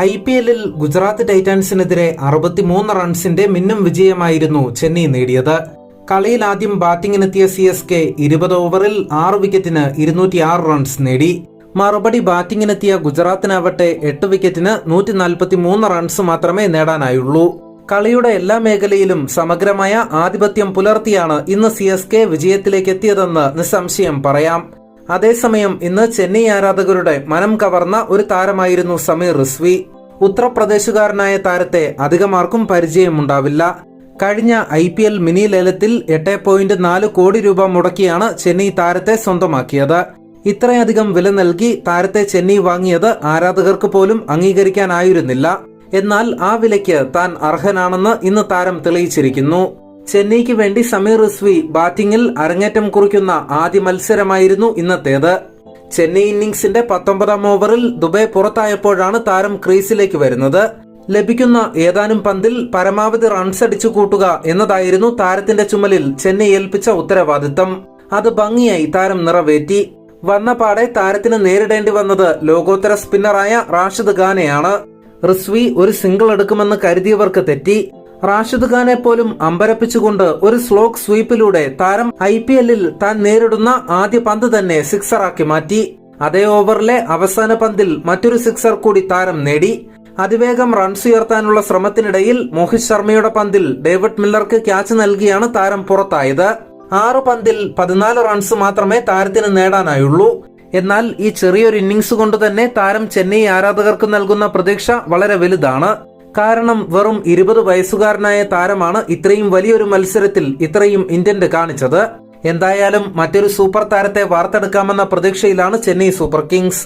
I P എല്ലിൽ ഗുജറാത്ത് ടൈറ്റൻസിനെതിരെ അറുപത്തിമൂന്ന് റൺസിന്റെ മിന്നും വിജയമായിരുന്നു ചെന്നൈ നേടിയത്. കളിയിൽ ആദ്യം ബാറ്റിംഗിനെത്തിയ സി എസ് കെ ഇരുപത് ഓവറിൽ ആറ് വിക്കറ്റിന് ഇരുന്നൂറ്റി ആറ് റൺസ് നേടി. മറുപടി ബാറ്റിംഗിനെത്തിയ ഗുജറാത്തിനാവട്ടെ എട്ട് വിക്കറ്റിന് നൂറ്റി നാൽപ്പത്തി മൂന്ന് റൺസ് മാത്രമേ നേടാനായുള്ളൂ. കളിയുടെ എല്ലാ മേഖലയിലും സമഗ്രമായ ആധിപത്യം പുലർത്തിയാണ് ഇന്ന് സി എസ് കെ വിജയത്തിലേക്ക് എത്തിയതെന്ന് നിസ്സംശയം പറയാം. അതേസമയം ഇന്ന് ചെന്നൈ ആരാധകരുടെ മനം കവർന്ന ഒരു താരമായിരുന്നു സമീർ റിസ്വി. ഉത്തർപ്രദേശുകാരനായ താരത്തെ അധികമാർക്കും പരിചയമുണ്ടാവില്ല. കഴിഞ്ഞ ഐ പി എൽ മിനി ലേലത്തിൽ എട്ട് പോയിന്റ് നാല് കോടി രൂപ മുടക്കിയാണ് ചെന്നൈ താരത്തെ സ്വന്തമാക്കിയത്. ഇത്രയധികം വില നൽകി താരത്തെ ചെന്നൈ വാങ്ങിയത് ആരാധകർക്ക് പോലും അംഗീകരിക്കാനായിരുന്നില്ല. എന്നാൽ ആ വിലയ്ക്ക് താൻ അർഹനാണെന്ന് ഇന്ന് താരം തെളിയിച്ചിരിക്കുന്നു. ചെന്നൈക്ക് വേണ്ടി സമീർ റിസ്വി ബാറ്റിംഗിൽ അരങ്ങേറ്റം കുറിക്കുന്ന ആദ്യ മത്സരമായിരുന്നു ഇന്നത്തേത്. ചെന്നൈ ഇന്നിംഗ്സിന്റെ പത്തൊമ്പതാം ഓവറിൽ ദുബൈ പുറത്തായപ്പോഴാണ് താരം ക്രീസിലേക്ക് വരുന്നത്. ലഭിക്കുന്ന ഏതാനും പന്തിൽ പരമാവധി റൺസ് അടിച്ചു കൂട്ടുക എന്നതായിരുന്നു താരത്തിന്റെ ചുമലിൽ ചെന്നൈ ഏൽപ്പിച്ച ഉത്തരവാദിത്തം. അത് ഭംഗിയായി താരം നിറവേറ്റി. വന്ന പാടെ താരത്തിന് നേരിടേണ്ടി വന്നത് ലോകോത്തര സ്പിന്നറായ റാഷിദ് ഖാനെയാണ്. റിസ്വി ഒരു സിംഗിൾ എടുക്കുമെന്ന് കരുതിയവർക്ക് തെറ്റി. റാഷിദ് ഖാനെ പോലും അമ്പരപ്പിച്ചുകൊണ്ട് ഒരു സ്ലോക്ക് സ്വീപ്പിലൂടെ താരം ഐ പി എല്ലിൽ താൻ നേരിടുന്ന ആദ്യ പന്ത് തന്നെ സിക്സറാക്കി മാറ്റി. അതേ ഓവറിലെ അവസാന പന്തിൽ മറ്റൊരു സിക്സർ കൂടി താരം നേടി. അതിവേഗം റൺസ് ഉയർത്താനുള്ള ശ്രമത്തിനിടയിൽ മോഹിത് ശർമ്മയുടെ പന്തിൽ ഡേവിഡ് മില്ലർക്ക് ക്യാച്ച് നൽകിയാണ് താരം പുറത്തായത്. ആറ് പന്തിൽ പതിനാല് റൺസ് മാത്രമേ താരത്തിന് നേടാനായുള്ളൂ. എന്നാൽ ഈ ചെറിയൊരു ഇന്നിംഗ്സ് കൊണ്ട് തന്നെ താരം ചെന്നൈ ആരാധകർക്ക് നൽകുന്ന പ്രതീക്ഷ വളരെ വലുതാണ്. കാരണം വെറും ഇരുപത് വയസ്സുകാരനായ താരമാണ് ഇത്രയും വലിയൊരു മത്സരത്തിൽ ഇത്രയും ഇന്റന്റ് കാണിച്ചത്. എന്തായാലും മറ്റൊരു സൂപ്പർ താരത്തെ വാർത്തെടുക്കാമെന്ന പ്രതീക്ഷയിലാണ് ചെന്നൈ സൂപ്പർ കിങ്സ്.